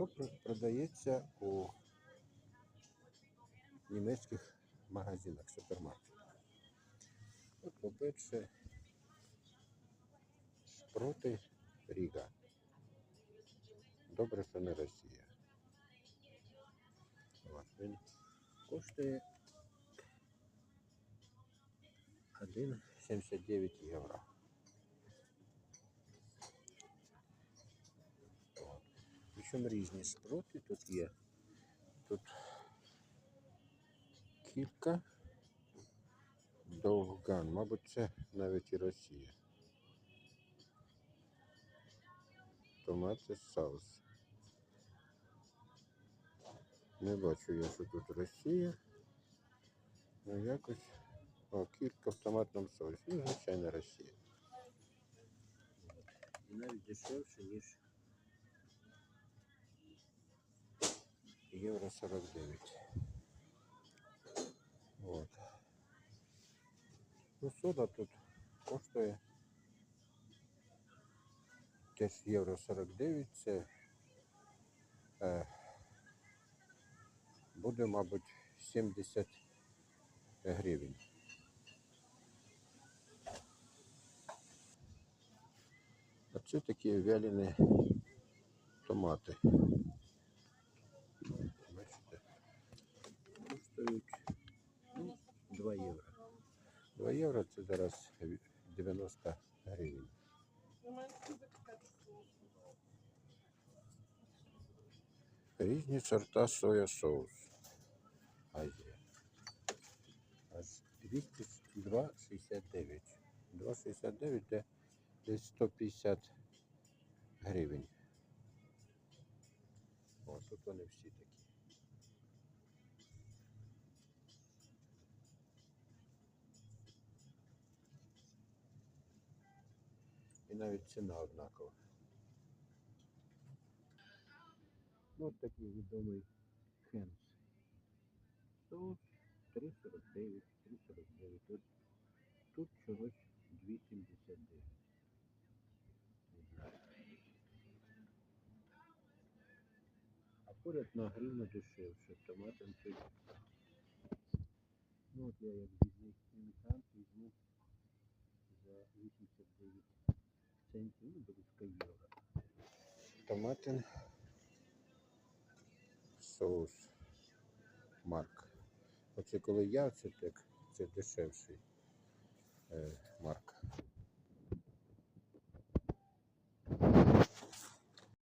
що пр- продається у німецьких магазинах, супермаркетах. От, по-перше, шпроти Ріга. Добре, що не Росія. От, він коштує 1,79 євро. Причому різні шпроти тут є. Тут кілька довган, мабуть, це навіть і Росія. Томати соус. Не бачу я, що тут Росія. Ну якось. О, кілька в томатному соусі. Ну, звичайно, Росія. І навіть дешевше, ніж євро 49. От. Ну, сода тут коштує теж євро 49. Це е, буде, мабуть, 70 гривень. А це такі вялені томати. Коштують ну, 2 євро. 2 євро це зараз 90 гривень. Різні сорта соя соус. Азія. Аж 202,69. 2,69 де десь 150 гривень. О, тут вони всі такі. І навіть ціна однакова. От такий відомий Хенс. Соус 3,49, 3,49. Тут, тут чогось 2,79. Не знаю. А поряд на гривну дешевше. Томатом чуть. Ну от я як іммігрант візьму за 89 центів, ну, близько євро. Томатин соус Марк. Оце коли я, це так, це дешевший.